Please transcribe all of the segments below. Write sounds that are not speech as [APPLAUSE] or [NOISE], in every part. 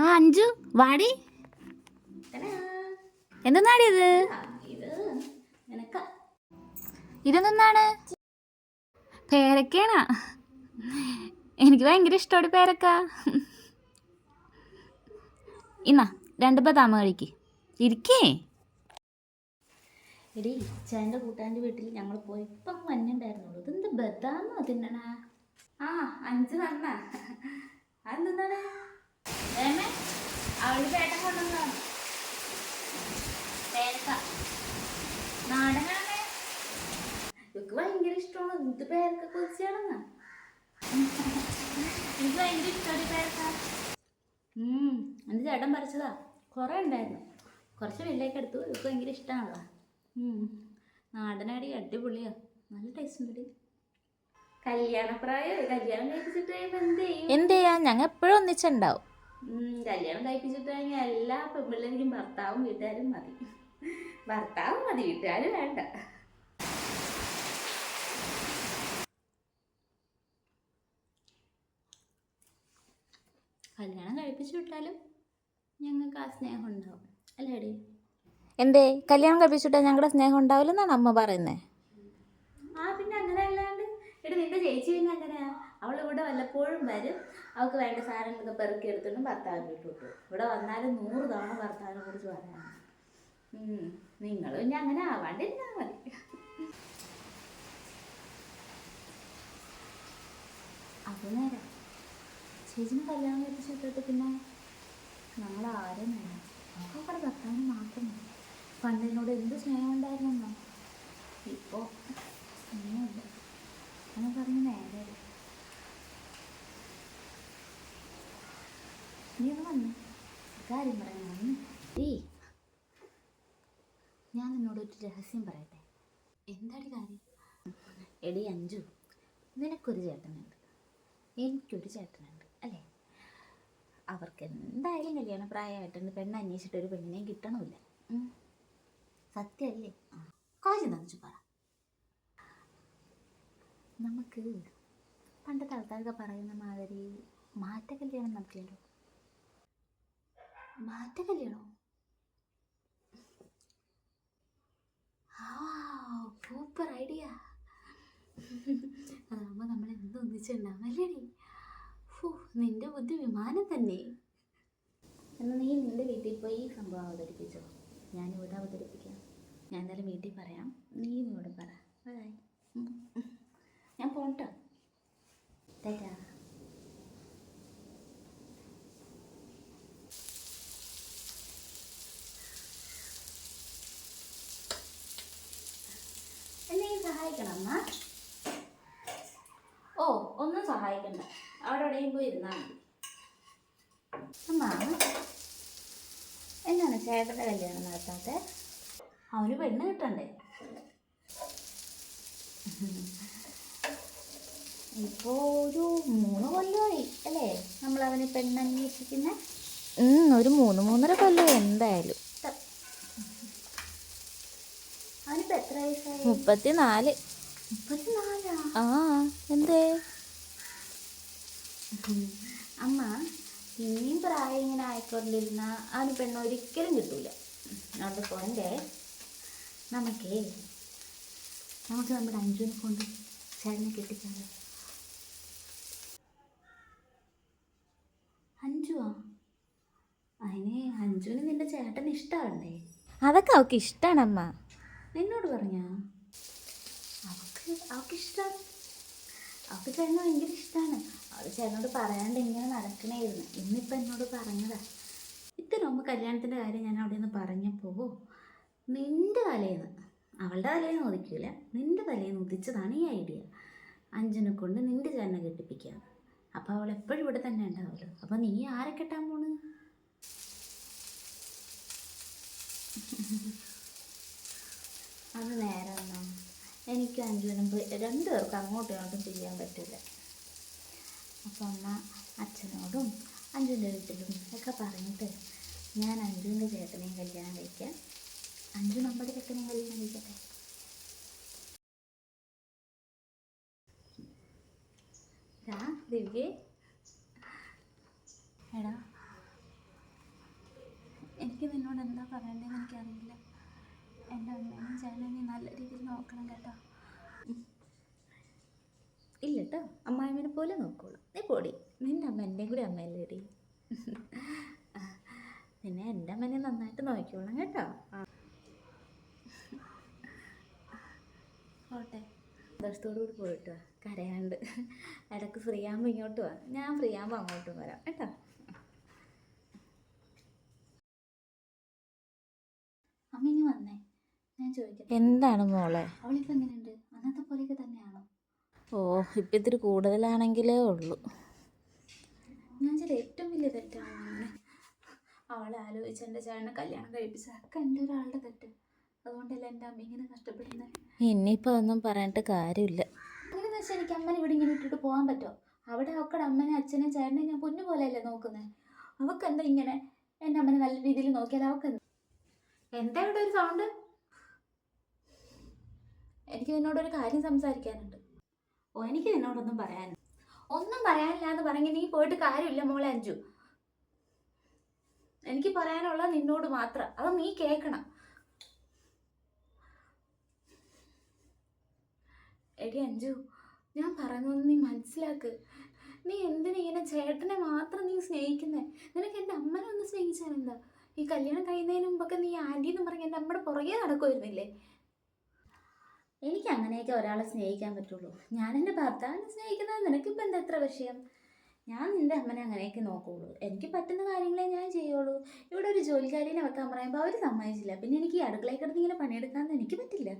ആ അഞ്ചു. വാടി. എന്തെന്നാടി ഇത് ഇതെന്താണ് പേരക്കാണാ എനിക്ക് ഭയങ്കര ഇഷ്ടമാണ് പേരക്ക. ഇന്നാ രണ്ട് ബദാമ കഴിക്ക്. ഇരിക്കേ. എടി ഇച്ചാന്റെ കൂട്ടാന്റെ വീട്ടിൽ ഞങ്ങൾ പോയി ഇപ്പം മഞ്ഞുണ്ടായിരുന്നുള്ളൂ ഇതെന്ത് ബദാമോ തിന്നണ? ആ അഞ്ച് വന്ന അതെന്താണ് അവൾ പേട്ടം കൊണ്ടുവന്നതാണ് പേരക്ക. നാടനാണേ. ഇവക്ക് ഭയങ്കര ഇഷ്ടമാണ് എന്ത് പേരക്ക കൊതിച്ചാണെന്നാ എനിക്ക് ഭയങ്കര ഇഷ്ടമാണ് ഈ പേരക്ക. ഉം, എന്റെ ചേട്ടൻ പറിച്ചതാ. കുറേ ഉണ്ടായിരുന്നു. കുറച്ച് വെള്ളയൊക്കെ എടുത്തു. ഇവക്ക് ഭയങ്കര ഇഷ്ടമാണല്ലോ നാടനടി അടിപൊളിയാ. നല്ല ടേസ്റ്റ് ഉണ്ട് കല്യാണപ്രായം. കല്യാണം കഴിപ്പിച്ചിട്ട് കഴിയുമ്പോൾ എന്ത് ചെയ്യും? എന്ത് ചെയ്യാ? ഞങ്ങൾ എപ്പോഴും ഒന്നിച്ചുണ്ടാവും കല്യാണം കഴിപ്പിച്ചിട്ട് കഴിഞ്ഞാൽ എല്ലാ പെൺപിള്ളേർക്കും ഭർത്താവും വീട്ടുകാരും മതി. ഭർത്താവും മതി വീട്ടുകാരും വേണ്ട. കല്യാണം കഴിപ്പിച്ചു വിട്ടാലും ഞങ്ങൾക്ക് ആ സ്നേഹം ഉണ്ടാവും. അല്ലേടി? എന്തേ? കല്യാണം കഴിപ്പിച്ചു വിട്ടാൽ ഞങ്ങളുടെ സ്നേഹം ഉണ്ടാവില്ലെന്നാണ് അമ്മ പറയുന്നത് ആ പിന്നെ അങ്ങനെ അല്ലാണ്ട് എടി നിന്റെ ചേച്ചി പിന്നെ അങ്ങനെയാ? അവൾ ഇവിടെ വല്ലപ്പോഴും വരും. അവൾക്ക് വേണ്ട സാധനങ്ങളൊക്കെ പെറുക്കി എടുത്തിട്ടും ഭർത്താവിന് വിട്ടു വിട്ടു ഇവിടെ വന്നാലും നൂറ് തവണ ഭർത്താവിനെ കുറിച്ച് പറയാം നിങ്ങൾ പിന്നെ അങ്ങനെ ആവാണ്ടിരുന്നാൽ മതി. അത് നേരം. ചേച്ചിന് കല്യാണം കഴിപ്പിച്ച് വിട്ടിട്ട് പിന്നെ നമ്മൾ ആരും വേണം നമുക്ക് അവിടെ ഭർത്താവിന് മാത്രം പണ്ടിനോട് എന്ത് സ്നേഹം ഉണ്ടായിരുന്നോ ഇപ്പോ സ്നേഹമുണ്ട് അങ്ങനെ പറഞ്ഞ് നേരെ നീ ഒന്ന് വന്നു കാര്യം പറയാൻ വന്ന് ഏയ് ഞാൻ നിന്നോട് ഒരു രഹസ്യം പറയട്ടെ? എന്താടി കാര്യം? എടി അഞ്ചു നിനക്കൊരു ചേട്ടനുണ്ട്. എനിക്കൊരു ചേട്ടനുണ്ട് അല്ലേ? അവർക്ക് എന്തായാലും കല്യാണ പ്രായമായിട്ടുണ്ട് പെണ്ണ് അന്വേഷിച്ചിട്ട് ഒരു പെണ്ണിനെയും കിട്ടണമില്ല. സത്യമല്ലേ? ആ. എന്താണെന്ന് പറ. നമുക്ക് പണ്ടത്തെ ആൾക്കാരൊക്കെ പറയുന്ന മാതിരി മാറ്റ കല്യാണം നടത്തിയല്ലോ മാറ്റ കല്യാണോ സൂപ്പർ ഐഡിയ. അതാകുമ്പോൾ നമ്മൾ എന്ത് ഒന്നിച്ചുണ്ടാവും അല്ലേടി ഫൂ നിന്റെ ബുദ്ധി വിമാനം തന്നെ. എന്നാൽ നീ നിന്റെ വീട്ടിൽ പോയി ഈ സംഭവം അവതരിപ്പിച്ചോ? ഞാൻ ഇവിടെ അവതരിപ്പിക്കാം. ഞാൻ എന്തായാലും വീട്ടിൽ പറയാം. നീ ഇവിടെ പറ. ബൈ ഞാൻ പോട്ടോ ടാറ്റാ എന്നെ സഹായിക്കണം അമ്മ ഓ ഒന്നും സഹായിക്കണ്ട. അവിടെ എവിടെയും പോയി ഇരുന്നാൽ മതി. അമ്മ എന്നാണ് ചേട്ടന്റെ കല്യാണം നടത്താത്ത? അവന് പെണ്ണ് കിട്ടണ്ടേ? ഇപ്പോൾ ഒരു മൂന്ന് കൊല്ലമായി അല്ലേ? നമ്മൾ അവന് പെണ്ണ് അന്വേഷിക്കുന്ന? ഒരു മൂന്ന് മൂന്നര കൊല്ലം എന്തായാലും അവനിപ്പോൾ എത്ര വയസ്സായി മുപ്പത്തിനാല്. ആ എന്തേ? അമ്മ ഇനിയും പ്രായം ഇങ്ങനെ ആയിക്കൊണ്ടിരുന്ന ആ പെണ്ണ് ഒരിക്കലും കിട്ടൂല. അത് പോണ്ടേ നമുക്കേ നമുക്ക് നമ്മുടെ അഞ്ജുവിനെ കൊണ്ട് ചേട്ടനെ കെട്ടിച്ചാലോ അഞ്ജുവാ? അതിന് അഞ്ജുവിന് നിന്റെ ചേട്ടന് ഇഷ്ടമാണ്ടേ അതൊക്കെ അവൾക്ക് ഇഷ്ടമാണമ്മ നിന്നോട് പറഞ്ഞാ? അവക്ക് അവക്ക് ഇഷ്ടം. അവക്ക് ചേട്ടന് ഭയങ്കര ഇഷ്ടമാണ് അവൾ ചേട്ടനോട് പറയാണ്ട് ഇങ്ങനെ നടക്കണേയിരുന്നു. ഇന്നിപ്പോൾ എന്നോട് പറഞ്ഞതാ. ഇത്ര മുമ്പ് കല്യാണത്തിന്റെ കാര്യം ഞാൻ അവിടെ നിന്ന് പറഞ്ഞപ്പോൾ നിന്റെ തലേന്ന് അവളുടെ തലേന്ന് ഉദിക്കില്ല നിന്റെ തലേന്ന് ഉദിച്ചതാണ് ഈ ഐഡിയ. അഞ്ജനെ കൊണ്ട് നിന്റെ ചേട്ടനെ കെട്ടിപ്പിക്കുക അപ്പോൾ അവൾ എപ്പോഴും ഇവിടെ തന്നെ ഉണ്ടാവുമല്ലോ. അപ്പോൾ നീ ആരെ കെട്ടാൻ പോണ്? അത് നേരെ എനിക്ക് അഞ്ചുവിനും രണ്ടു പേർക്കും അങ്ങോട്ടും ഇങ്ങോട്ടും ചെയ്യാൻ പറ്റില്ല. അപ്പം അമ്മ അച്ഛനോടും അഞ്ചുവിന്റെ വീട്ടിലും ഒക്കെ പറഞ്ഞിട്ട് ഞാൻ അഞ്ചുവിന്റെ ചേട്ടനെയും കല്യാണം കഴിക്കാം. അഞ്ചു നമ്മുടെ ചേട്ടനെയും കല്യാണം കഴിക്കട്ടെ? ദിവ്യേ. എടാ എനിക്ക് നിന്നോട് എന്താ പറയണ്ടെന്ന് എനിക്കറിയില്ല. എന്റെ ഞാൻ ചേട്ടനെ നീ നല്ല രീതിയിൽ നോക്കണം കേട്ടോ. ഇല്ല കേട്ടോ അമ്മായിമ്മനെ പോലെ നോക്കോളൂ. നീ പോടി. നിന്റെ അമ്മ എന്റെയും കൂടി അമ്മയല്ലേ ഇടി പിന്നെ എന്റെ അമ്മനെ നന്നായിട്ട് നോക്കിക്കോളാം കേട്ടോ. ഓട്ടെ പോട്ടെ. സന്തോഷത്തോടു കൂടി പോയിട്ട് കരയാണ്ട്. ഇടയ്ക്ക് ഫ്രീ ആകുമ്പോൾ ഇങ്ങോട്ട് വാ. ഞാൻ ഫ്രീ ആകുമ്പോൾ അങ്ങോട്ടും വരാം. കേട്ടോ അമ്മ ഇനി വന്നേ ഞാൻ ചോദിക്കട്ടെ? എന്താണ് മോളെ? അവളിപ്പോൾ എങ്ങനെയുണ്ട്? അന്നത്തെ പോലെയൊക്കെ തന്നെയാണോ? ഓ ഇപ്പം ഇത്തിരി കൂടുതലാണെങ്കിലേ ഉള്ളൂ. ഞാൻ ചില ഏറ്റവും വലിയ തെറ്റാണ് അവളെ ആലോചിച്ച് എന്റെ ചേട്ടനെ കല്യാണം കഴിപ്പിച്ചതൊക്കെ എന്റെ ഒരാളുടെ തെറ്റ്. അതുകൊണ്ടല്ല എന്റെ അമ്മ ഇങ്ങനെ കഷ്ടപ്പെടുന്നത് ഇനിയിപ്പോൾ ഒന്നും പറഞ്ഞിട്ട് കാര്യമില്ല. അങ്ങനെയെന്ന് വെച്ചാൽ എനിക്ക് അമ്മനെ ഇവിടെ ഇങ്ങനെ ഇട്ടിട്ട് പോകാൻ പറ്റുമോ? അവിടെ അവക്കടെ അമ്മനെ അച്ഛനെ ചേട്ടനെ ഞാൻ പൊന്നു പോലെയല്ലേ നോക്കുന്നത് അവക്കെന്താ ഇങ്ങനെ? എന്റെ അമ്മനെ നല്ല രീതിയിൽ നോക്കിയാൽ അവക്കെന്താ? എന്താ ഇവിടെ ഒരു സൗണ്ട് എനിക്ക് നിന്നോടൊരു കാര്യം സംസാരിക്കാനുണ്ട്. ഓ എനിക്ക് നിന്നോടൊന്നും പറയാൻ ഒന്നും പറയാനില്ല എന്ന് പറഞ്ഞെങ്കിൽ നീ പോയിട്ട് കാര്യമില്ല മോളെ അഞ്ചു എനിക്ക് പറയാനുള്ള നിന്നോട് മാത്രം. അത് നീ കേൾക്കണം. എടി അഞ്ചു ഞാൻ പറയുന്നത് നീ മനസ്സിലാക്ക്. നീ എന്തിനാ ഇങ്ങനെ ചേട്ടനെ മാത്രം നീ സ്നേഹിക്കുന്നേ? നിനക്ക് എന്റെ അമ്മനെ ഒന്ന് സ്നേഹിച്ചാൽ എന്താ? ഈ കല്യാണം കഴിയുന്നതിന് മുമ്പൊക്കെ നീ ആന്റി എന്ന് പറഞ്ഞ് എന്റെ അമ്മയുടെ പുറകെ നടക്കുമായിരുന്നില്ലേ? എനിക്ക് അങ്ങനെയൊക്കെ ഒരാളെ സ്നേഹിക്കാൻ പറ്റുള്ളൂ. ഞാൻ എന്റെ ഭർത്താവിനെ സ്നേഹിക്കുന്നത് നിനക്കിപ്പോൾ എന്താ എത്ര വിഷയം? ഞാൻ നിന്റെ അമ്മനെ അങ്ങനെയൊക്കെ നോക്കുള്ളൂ. എനിക്ക് പറ്റുന്ന കാര്യങ്ങളെ ഞാൻ ചെയ്യുള്ളൂ. ഇവിടെ ഒരു ജോലിക്കാരീനെ വെക്കാൻ പറയുമ്പോൾ അവർ സമ്മതിച്ചില്ല. പിന്നെ എനിക്ക് ഈ അടുക്കളയിൽ കിടന്ന് ഇങ്ങനെ പണിയെടുക്കാമെന്ന് എനിക്ക് പറ്റില്ല.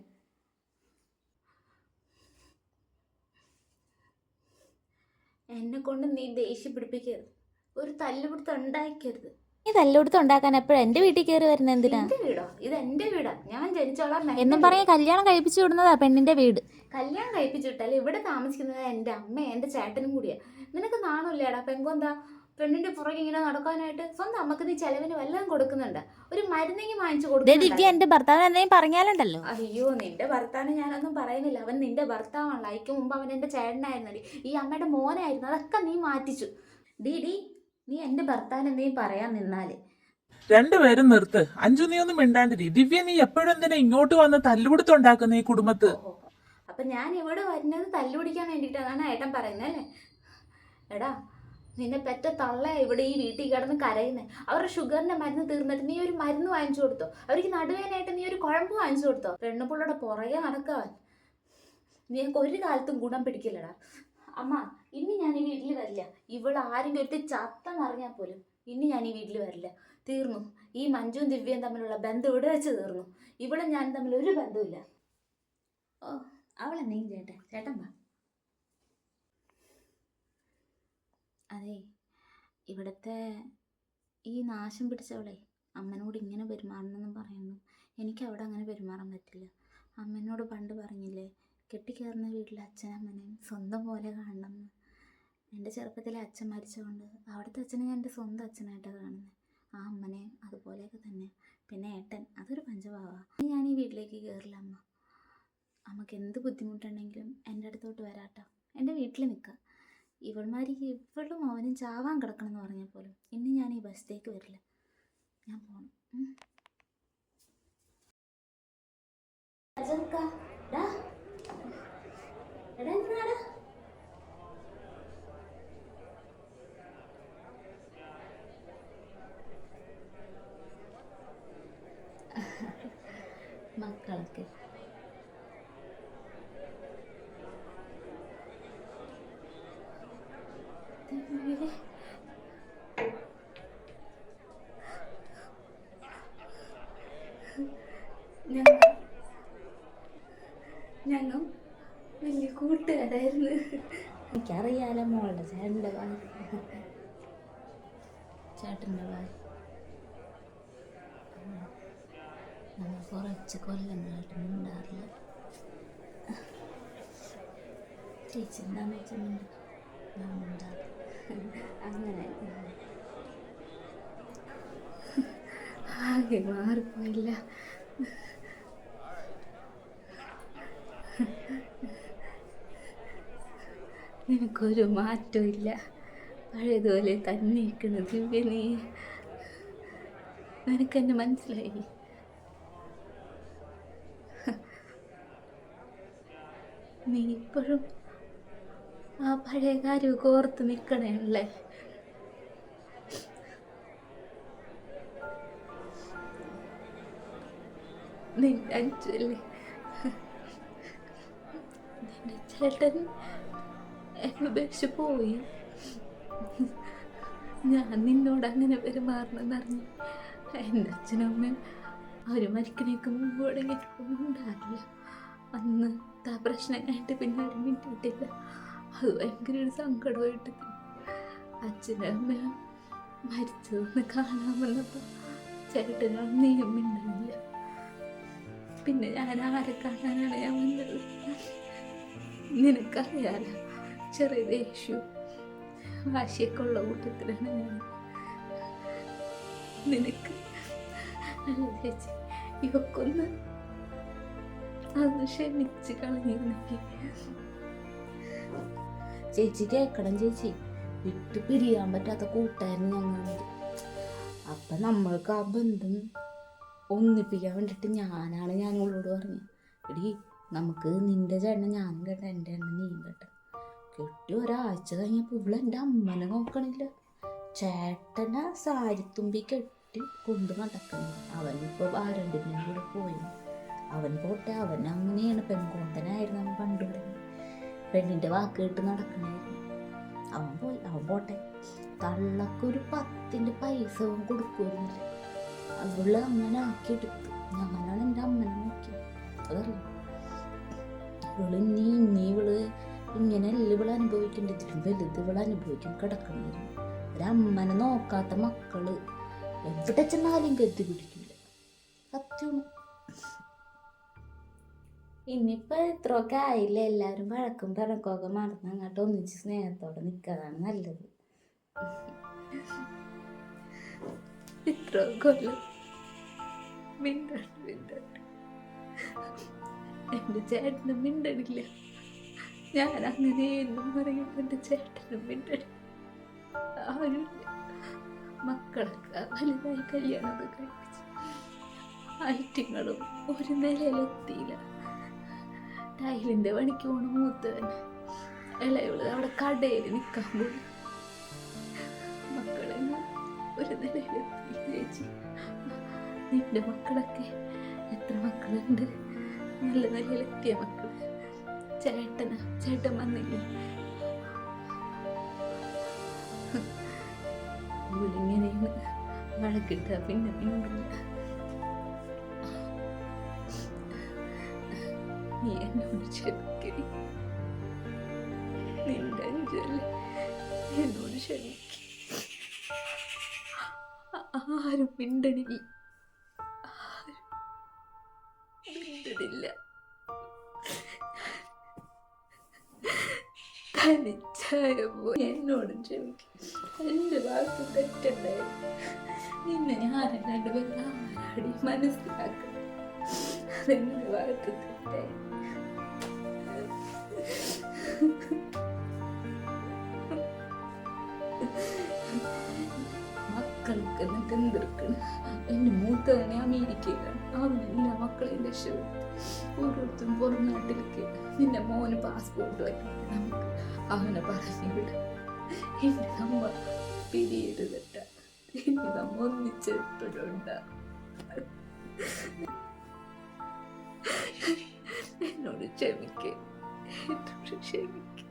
എന്നെ കൊണ്ട് നീ ദേഷ്യം പിടിപ്പിക്കരുത്. ഒരു തല്ലുപിടുത്തം ഉണ്ടാക്കരുത് നീ തല്ലുകൊടുത്ത് ഉണ്ടാക്കാൻ എപ്പോഴും? എന്റെ വീട്ടിൽ കയറി വരുന്നത് എന്തിനാ? എന്റെ വീടോ? ഇത് എന്റെ വീടാ. ഞാൻ ജനിച്ചോളാം എന്നും പറയാ കല്യാണം കഴിപ്പിച്ചു വിടുന്നതാ പെണ്ണിന്റെ വീട്. കല്യാണം കഴിപ്പിച്ചിട്ടല്ല ഇവിടെ താമസിക്കുന്നത് എന്റെ അമ്മ എന്റെ ചേട്ടനും കൂടിയാ. നിനക്ക് നാണമില്ലേടാ? പെങ്കൊന്താ പെണ്ണിന്റെ പുറകെ ഇങ്ങനെ നടക്കാനായിട്ട് സ്വന്തം അമ്മയ്ക്ക് നീ ചെലവിന് വല്ലതും കൊടുക്കുന്നുണ്ട്. ഒരു മരുന്നെങ്കിൽ വാങ്ങിച്ചു കൊടുക്കുന്നുണ്ട്. ദിവ്യ എന്റെ ഭർത്താവ് എന്തെങ്കിലും പറഞ്ഞാലുണ്ടല്ലോ. അയ്യോ നിന്റെ ഭർത്താവിനെ ഞാനൊന്നും പറയുന്നില്ല. അവൻ നിന്റെ ഭർത്താവാണല്ലോ അതിക്ക് മുമ്പ് അവൻ എന്റെ ചേട്ടനായിരുന്നടി. ഈ അമ്മയുടെ മോനായിരുന്നു. അതൊക്കെ നീ മാറ്റിച്ചു. ഡി ഡി നീ എന്റെ ഭർത്താവിന് എന്തെങ്കിലും പറയാൻ നിന്നാൽ. രണ്ടുപേരും നിർത്ത്. അഞ്ചു നീ ഒന്നും മിണ്ടാണ്ടിരി. ദിവ്യ നീ എപ്പോഴും എന്തിനാ ഇങ്ങോട്ട് വന്ന് തല്ലുപിടുത്തുണ്ടാക്കുന്ന ഈ കുടുംബത്ത്. അപ്പൊ ഞാൻ ഇവിടെ വരുന്നത് തല്ലുപിടിക്കാൻ വേണ്ടിയിട്ടാണ് ഏട്ടൻ പറയുന്നത് അല്ലേ? എടാ നിന്നെ പെറ്റ തള്ള ഇവിടെ ഈ വീട്ടിൽ കിടന്ന് കരയുന്നത് അവരുടെ ഷുഗറിന്റെ മരുന്ന് തീർന്നിട്ട് നീ ഒരു മരുന്ന് വാങ്ങിച്ചു കൊടുത്തോ? അവർക്ക് നടുവേനായിട്ട് നീ ഒരു കുഴമ്പ് വാങ്ങിച്ചു കൊടുത്തോ? പെണ്ണുപിള്ളയുടെ പുറകെ നടക്കാൻ നീ ഒരു കാലത്തും ഗുണം പിടിക്കില്ലടാ. അമ്മ ഇനി ഞാൻ ഈ വീട്ടിൽ വരില്ല. ഇവിടെ ആരെങ്കിലും ഒരുത്തി ചത്തം അറിഞ്ഞാൽ പോലും ഇനി ഞാൻ ഈ വീട്ടിൽ വരില്ല. തീർന്നു. ഈ മഞ്ജുവും ദിവ്യയും തമ്മിലുള്ള ബന്ധം ഇവിടെ വെച്ച് തീർന്നു. ഇവിടെ ഞാൻ തമ്മിൽ ഒരു ബന്ധമില്ല ഓ അവൾ എന്തെങ്കിലും ചേട്ടൻ ചേട്ടൻ വാ. അതെ ഇവിടുത്തെ ഈ നാശം പിടിച്ചവളെ അമ്മനോട് ഇങ്ങനെ പെരുമാറണമെന്ന് പറയുന്നു. എനിക്ക് അവിടെ അങ്ങനെ പെരുമാറാൻ പറ്റില്ല. അമ്മനോട് പണ്ട് പറഞ്ഞില്ലേ കെട്ടിക്കയറുന്ന വീട്ടിലെ അച്ഛനമ്മനെയും സ്വന്തം പോലെ കാണണമെന്ന്. എന്റെ ചെറുപ്പത്തിലെ അച്ഛൻ മരിച്ചുകൊണ്ട് അവിടുത്തെ അച്ഛനെ ഞാൻ എന്റെ സ്വന്തം അച്ഛനായിട്ടാണ് കാണുന്നത്. ആ അമ്മനെ അതുപോലെയൊക്കെ തന്നെ. പിന്നെ ഏട്ടൻ അതൊരു പഞ്ചഭാവ. ഞാൻ ഈ വീട്ടിലേക്ക് കയറില്ല അമ്മ. അമ്മയ്ക്ക് എന്ത് ബുദ്ധിമുട്ടുണ്ടെങ്കിലും എന്റെ അടുത്തോട്ട് വരാട്ടോ. എന്റെ വീട്ടിൽ നിൽക്കാം ഇവൾമാരിക്ക് ഇവളും അവനും ചാവാൻ കിടക്കണം എന്ന് പറഞ്ഞാൽ പോലും ഇനി ഞാൻ ഈ ബസ്സിലേക്ക് വരില്ല. ഞാൻ പോണം ഉം. അജന്ക, ഡാ. എടാ, എന്തിനാടാ? മക്കളൊക്കെ [LAUGHS] ദൈവമേ. ഞങ്ങൾ ഞങ്ങൾ വലിയ കൂട്ടുകാരായിരുന്നു എനിക്കറിയാലോ മോളുടെ ചേട്ടന്റെ ഭാര്യ ചേട്ടന്റെ ഭാര്യ നമ്മൾ കുറച്ച് കൊല്ലങ്ങളായിട്ട് മിണ്ടാറില്ല. ചേച്ചി എന്താന്ന് വെച്ചിട്ടുണ്ട് ഞാൻ മിണ്ടാറില്ല. അങ്ങനെ. ആകെ മാറിപ്പോയില്ല. നിനക്കൊരു മാറ്റമില്ല പഴയതുപോലെ തന്നെ നിൽക്കുന്ന ദിവ്യനെ നീ നിനക്ക് മനസ്സിലായി? നീ ഇപ്പോഴും ആ പഴയ കാര്യമൊക്കെ ഓർത്ത് നിൽക്കണേ നിന്റെ അഞ്ചല്ലേ നിന്റെ ചേട്ടൻ എന്നെ പോയി. ഞാൻ നിന്നോട് അങ്ങനെ പെരുമാറണമെന്നറിഞ്ഞു എന്റെ അച്ഛനും അമ്മയും അവർ മരിക്കണേക്ക് മുമ്പ് ഉണ്ടാകില്ല അന്ന് ആ പ്രശ്നം കഴിഞ്ഞിട്ട് പിന്നെ ആരും മിണ്ടിയിട്ടില്ല അത് ഭയങ്കര ഒരു സങ്കടമായിട്ട് അച്ഛനും അമ്മയും മരിച്ചതൊന്ന് കാണാൻ വന്നപ്പോൾ ചേട്ടനോട് നീയും മിണ്ടില്ല പിന്നെ ഞാൻ ആരെ കാണാനാണ് ഞാൻ വന്നത്? നിനക്കറിയാലോ ചെറിയ ദേഷ്യവും വാശിയൊക്കെ ഉള്ള കൂട്ടത്തിലാണ് ഞാൻ നിനക്ക് ഇവക്കൊന്ന് അന്ന് ക്ഷമിച്ച് കളഞ്ഞിരുന്നെങ്കിൽ. ചേച്ചി കേക്കണം ചേച്ചി. വിട്ടു പിരിയാൻ പറ്റാത്ത കൂട്ടായിരുന്നു ഞങ്ങളുണ്ട് അപ്പൊ നമ്മൾക്ക് ആ ബന്ധം ഒന്നിപ്പിക്കാൻ വേണ്ടിയിട്ട് ഞാനാണ് ഞാൻ ഉള്ളോട് പറഞ്ഞത് എടി നമുക്ക് നിന്റെ ചേട്ടൻ ഞാനും കേട്ട എന്റെ എണ്ണ നീയും കേട്ട. കെട്ടി ഒരാഴ്ച കഴിഞ്ഞപ്പോൾ ഇവിടെ എന്റെ അമ്മനെ നോക്കണില്ല. ചേട്ടനെ സാരിത്തുമ്പി കെട്ടി കൊണ്ട് നടക്കണം അവനിപ്പോൾ ആരണ്ടിനും കൂടെ പോയി. അവൻ പോട്ടെ അവൻ അങ്ങനെയാണ്. പെൺകൂട്ടനായിരുന്നു അവൻ പണ്ട് പെണ്ണിന്റെ വാക്ക് കേട്ട് നടക്കണായിരുന്നു. അവൻ പോയി. അവൻ പോട്ടെ. തള്ളക്കൊരു പത്തിന്റെ പൈസ അവൻ കൊടുക്കുമായിരുന്നില്ല അവൾ അങ്ങനെ ആക്കിയെടുത്തു. ഞാനാണ് എന്റെ അമ്മനെ നോക്കിയത്. അതറിയാം ഇവൾ നീ നീ ഇവൾ ഇങ്ങനെയല്ല ഇവൾ അനുഭവിക്കേണ്ട ഇതിലും വലുത് ഇവൾ അനുഭവിക്കാൻ കിടക്കണമായിരുന്നു. ഒരമ്മനെ നോക്കാത്ത മക്കൾ. എവിടെ ചെന്നാലും കരുതി പിടിക്കില്ല സത്യമാണ്. ഇനിയിപ്പോൾ ഇത്രയൊക്കെ ആയില്ല? എല്ലാവരും വഴക്കും പിറക്കൊക്കെ മറന്ന് അങ്ങോട്ട് ഒന്നിച്ച് സ്നേഹത്തോടെ നിൽക്കാതാണ് നല്ലത്. ഇത്ര കൊല്ലം മിണ്ടണ്ട് മിണ്ടണ്ട് എന്റെ ചേട്ടനും മിണ്ടണില്ല. ഞാൻ അങ്ങനെ എന്നും പറയുമ്പോൾ എന്റെ ചേട്ടനും എന്റെ ആരും മക്കളൊക്കെ വലുതായി കല്യാണമൊക്കെ കഴിപ്പിച്ച് ഐറ്റങ്ങളും ഒരു നിലയിലെത്തിയില്ല ടൈലിന്റെ പണിക്ക് പോണ മൂത്തവൻ ഇളയവൾ അവിടെ കടയിൽ നിൽക്കാൻ പോയി. മക്കളെല്ലാം ഒരു നിലയിലെത്തി ചേച്ചി. നിന്റെ മക്കളൊക്കെ എത്ര മക്കളുണ്ട്? നല്ല നിലയിലെത്തിയ മക്കൾ. ചേട്ടന ചേട്ടൻ വന്നില്ലേ? ഇവളിങ്ങനെയാണ് വഴക്കിട്ട പിന്നെ മിണ്ടില്ല നീ എന്നോട് ക്ഷമിക്കടി നിന്റെ അഞ്ചല്ലേ എന്നോട് ക്ഷമിക്ക. ആരും മിണ്ടണില്ല. ആരും മിണ്ടണില്ല. തനിച്ചായപ്പോ എന്നോട് ക്ഷമിക്കും എന്റെ ഭാഗത്ത് തെറ്റുണ്ടായിരുന്നു നിന്നെ ഞാൻ രണ്ടുപേരും ആരാടി മനസ്സിലാക്കണം അതെന്റെ ഭാഗത്ത് തെറ്റായി മക്കൾക്ക് എന്തെടുക്കണം എന്റെ മൂത്തവനെ അമേരിക്കയിലാണ്. അവനെല്ലാം മക്കളെയും രക്ഷപ്പെടുത്തി. ഓരോരുത്തരും പുറം നാട്ടിലേക്ക് നിന്റെ മോന് പാസ്പോർട്ട് വയ്ക്കണം നമുക്ക്. അവനെ പറഞ്ഞു എന്റെ അമ്മ പിരിയരുതട്ട ഇനി നമ്മ ഒന്നിച്ചെപ്പോഴുണ്ട എന്നോട് ക്ഷമിക്കേ. എന്നോട് ക്ഷമിക്ക.